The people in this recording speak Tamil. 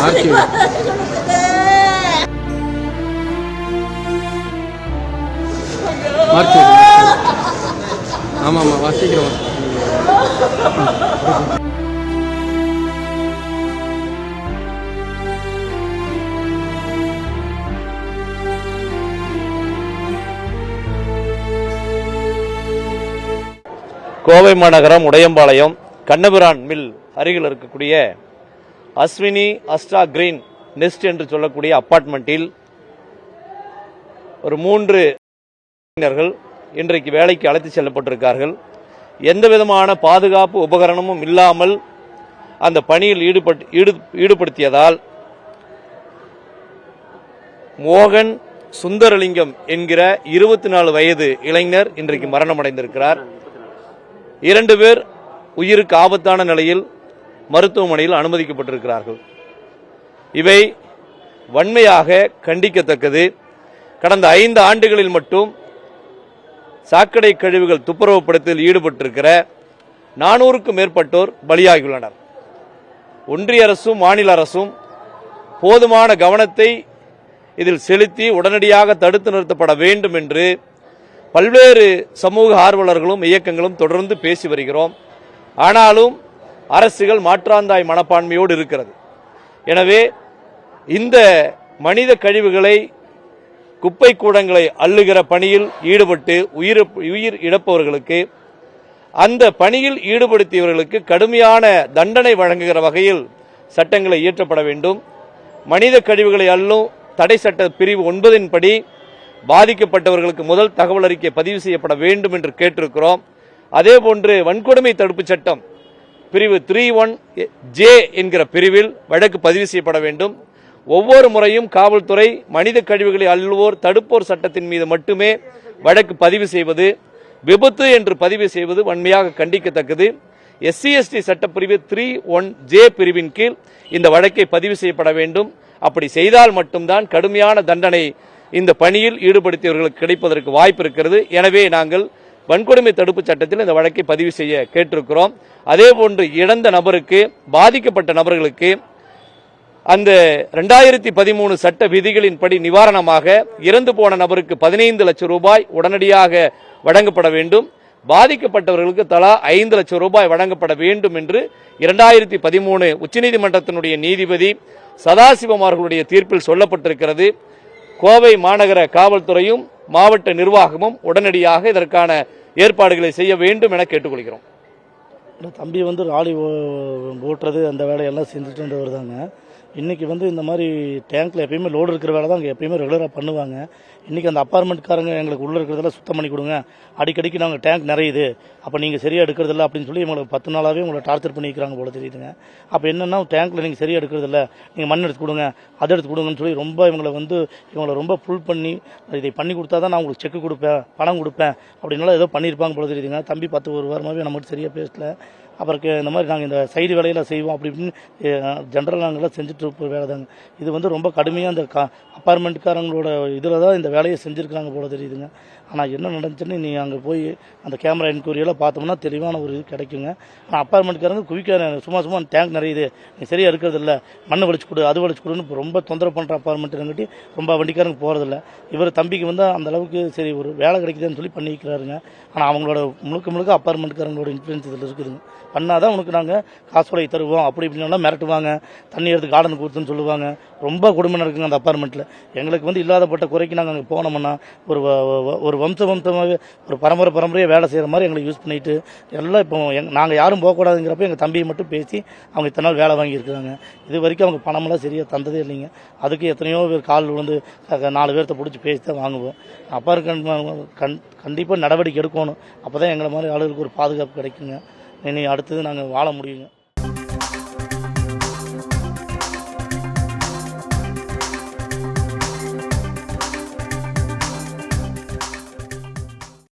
மார்ச் மார்ச் ஆமாம் ஆமாம் வாசிக்கிறோம் கோவை மாநகரம் உடையம்பாளையம் கண்ணபுரான் மில் அருகில் இருக்கக்கூடிய அஸ்வினி அஸ்டா கிரீன் நெஸ்ட் என்று சொல்லக்கூடிய அப்பார்ட்மெண்ட்டில் ஒரு மூன்று இளைஞர்கள் இன்றைக்கு வேலைக்கு அழைத்து செல்லப்பட்டிருக்கார்கள். எந்த விதமான பாதுகாப்பு உபகரணமும் இல்லாமல் அந்த பணியில் ஈடுபட்டு ஈடு ஈடுபடுத்தியதால் மோகன் சுந்தரலிங்கம் என்கிற இருபத்தி நாலு வயது இளைஞர் இன்றைக்கு மரணமடைந்திருக்கிறார். இரண்டு பேர் உயிருக்கு ஆபத்தான நிலையில் மருத்துவமனையில் அனுமதிக்கப்பட்டிருக்கிறார்கள். இவை வன்மையாக கண்டிக்கத்தக்கது. கடந்த ஐந்து ஆண்டுகளில் மட்டும் சாக்கடை கழிவுகள் துப்புரவுப்படுத்தில் ஈடுபட்டிருக்கிற நானூறுக்கும் மேற்பட்டோர் பலியாகியுள்ளனர். ஒன்றிய அரசும் மாநில அரசும் போதுமான கவனத்தை இதில் செலுத்தி உடனடியாக தடுத்து நிறுத்தப்பட வேண்டும் என்று பல்வேறு சமூக ஆர்வலர்களும் இயக்கங்களும் தொடர்ந்து பேசி வருகிறோம். ஆனாலும் அரசுகள் மாற்றாந்தாய் மனப்பான்மையோடு இருக்கிறது. எனவே இந்த மனித கழிவுகளை குப்பை கூடங்களை அள்ளுகிற பணியில் ஈடுபட்டு உயிர் உயிர் இழப்பவர்களுக்கு அந்த பணியில் ஈடுபடுத்தியவர்களுக்கு கடுமையான தண்டனை வழங்குகிற வகையில் சட்டங்களை இயற்றப்பட வேண்டும். மனித கழிவுகளை அள்ளும் தடை சட்ட பிரிவு ஒன்பதின் படி பாதிக்கப்பட்டவர்களுக்கு முதல் தகவல் அறிக்கை பதிவு செய்யப்பட வேண்டும் என்று கேட்டிருக்கிறோம். அதே போன்று வன்கொடுமை தடுப்பு சட்டம் பிரிவு த்ரீ ஒன் ஜே என்கிற பிரிவில் வழக்கு பதிவு செய்யப்பட வேண்டும். ஒவ்வொரு முறையும் காவல்துறை மனித கழிவுகளை அள்ளுவோர் தடுப்போர் சட்டத்தின் மீது மட்டுமே வழக்கு பதிவு செய்வது விபத்து என்று பதிவு செய்வது வன்மையாக கண்டிக்கத்தக்கது. எஸ்சி எஸ்டி சட்டப்பிரிவு த்ரீ ஒன் ஜே பிரிவின் கீழ் இந்த வழக்கை பதிவு செய்யப்பட வேண்டும். அப்படி செய்தால் மட்டும்தான் கடுமையான தண்டனை இந்த பணியில் ஈடுபடுத்தியவர்களுக்கு கிடைப்பதற்கு வாய்ப்பு இருக்கிறது. எனவே நாங்கள் வன்கொடுமை தடுப்பு சட்டத்தில் இந்த வழக்கை பதிவு செய்ய கேட்டிருக்கிறோம். அதே போன்று இழந்த நபருக்கு பாதிக்கப்பட்ட நபர்களுக்கு அந்த ரெண்டாயிரத்தி பதிமூணு சட்ட விதிகளின்படி நிவாரணமாக இறந்து போன நபருக்கு பதினைந்து லட்சம் ரூபாய் உடனடியாக வழங்கப்பட வேண்டும். பாதிக்கப்பட்டவர்களுக்கு தலா ஐந்து லட்சம் ரூபாய் வழங்கப்பட வேண்டும் என்று இரண்டாயிரத்தி பதிமூணு உச்சநீதிமன்றத்தினுடைய நீதிபதி சதாசிவம் அவர்களுடைய தீர்ப்பில் சொல்லப்பட்டிருக்கிறது. கோவை மாநகர காவல்துறையும் மாவட்ட நிர்வாகமும் உடனடியாக இதற்கான ஏற்பாடுகளை செய்ய வேண்டும் என கேட்டுக்கொள்கிறோம். தம்பி வந்து ராலி ஓ- ஓட்டுறது அந்த வேலையெல்லாம் செஞ்சுட்டு இருந்தவர் தாங்க. இன்றைக்கி வந்து இந்த மாதிரி டேங்க்கில் எப்பயுமே லோடு இருக்கிற வேலை தான் அங்கே எப்பயுமே ரெகுலராக பண்ணுவாங்க. இன்றைக்கி அந்த அப்பார்ட்மெண்ட்காரங்க எங்களுக்கு உள்ளே இருக்கிறதெல்லாம் சுத்தம் பண்ணி கொடுங்க. அடிக்கடிக்கு நாங்கள் டேங்க் நிறையுது. அப்போ நீங்கள் சரியாக எடுக்கிறதில்ல அப்படின்னு சொல்லி எங்களுக்கு பத்து நாளாகவே உங்களை டார்ச்சர் பண்ணிக்கிறாங்க போல தெரியுதுங்க. அப்போ என்னென்னா டேங்க்கில் நீங்கள் சரியாக எடுக்கிறதில்ல. நீங்கள் மண் எடுத்து கொடுங்க. அதை எடுத்து கொடுங்கன்னு சொல்லி ரொம்ப இவங்களை வந்து இவங்களை ரொம்ப ஃபுல் பண்ணி இதை பண்ணி கொடுத்தா தான் நான் உங்களுக்கு செக்கு கொடுப்பேன் பணம் கொடுப்பேன் அப்படின்னால ஏதோ பண்ணியிருப்பாங்க போல தெரியுதுங்க. தம்பி பத்து ஒரு வாரமாகவே நம்மகிட்ட சரியாக பேசல. அப்புறம் இந்த மாதிரி நாங்கள் இந்த சைடு வேலையெல்லாம் செய்வோம் அப்படி இப்படின்னு ஜென்ரல் நாங்கள்லாம் செஞ்சுட்டு இருப்ப வேலை தாங்க. இது வந்து ரொம்ப கடுமையாக அந்த கா அப்பார்ட்மெண்ட்காரங்களோட இதில் தான் இந்த வேலையை செஞ்சுருக்காங்க போல தெரியுதுங்க. ஆனால் என்ன நடந்துச்சுன்னு நீ அங்கே போய் அந்த கேமரா என்கொயரியெல்லாம் பார்த்தோம்னா தெளிவான ஒரு இது கிடைக்குங்க. ஆனால் அப்பார்ட்மெண்ட்காரங்க குவிக்க சும்மா சும்மா டேங்க் நிறையுது நீ சரியாக இருக்கிறதில்ல மண்ணை வலிச்சு கொடு அது வலிச்சு கொடுன்னு ரொம்ப தொந்தரவு பண்ணுற அப்பார்ட்மெண்ட்டுங்காட்டி ரொம்ப வண்டிக்காரங்க போகிறதில்ல இவர் தம்பிக்கு வந்து அந்த அளவுக்கு சரி ஒரு வேலை கிடைக்குதுன்னு சொல்லி பண்ணிக்கிறாருங்க. ஆனால் அவங்களோட முழுக்க முழுக்க அப்பார்ட்மெண்ட்காரங்களோட இன்ஃப்ளூயன்ஸ் இதில் இருக்குதுங்க. பண்ணாதான் உனக்கு நாங்கள் காசோலை தருவோம். அப்படி இப்படின்னு மிரட்டுவாங்க. தண்ணி எடுத்து கார்டன் கொடுத்துன்னு சொல்லுவாங்க. ரொம்ப கொடுமை நடக்குங்க அந்த அப்பார்ட்மெண்ட்டில் எங்களுக்கு வந்து இல்லாதப்பட்ட குறைக்கு நாங்கள் அங்கே போனோம்னா ஒரு ஒரு வம்ச வம்சமாகவே ஒரு பரம்பரை பரம்பரையாக வேலை செய்கிற மாதிரி எங்களை யூஸ் பண்ணிட்டு எல்லாம் இப்போ எங் நாங்கள் யாரும் போகக்கூடாதுங்கிறப்ப எங்கள் தம்பியை மட்டும் பேசி அவங்க இத்தனை நாள் வேலை வாங்கியிருக்கிறாங்க இது வரைக்கும் அவங்க பணமெல்லாம் சரியாக தந்ததே இல்லைங்க. அதுக்கு எத்தனையோ பேர் கால் விழுந்து க- நாலு பேர்த்த பிடிச்சி பேசி தான் வாங்குவோம். அப்பா கண் கண்டிப்பாக நடவடிக்கை எடுக்கணும். அப்போ தான் எங்களை மாதிரி ஆளுகளுக்கு ஒரு பாதுகாப்பு கிடைக்குங்க. இனி அடுத்தது நாங்கள் வாழ முடியுங்க.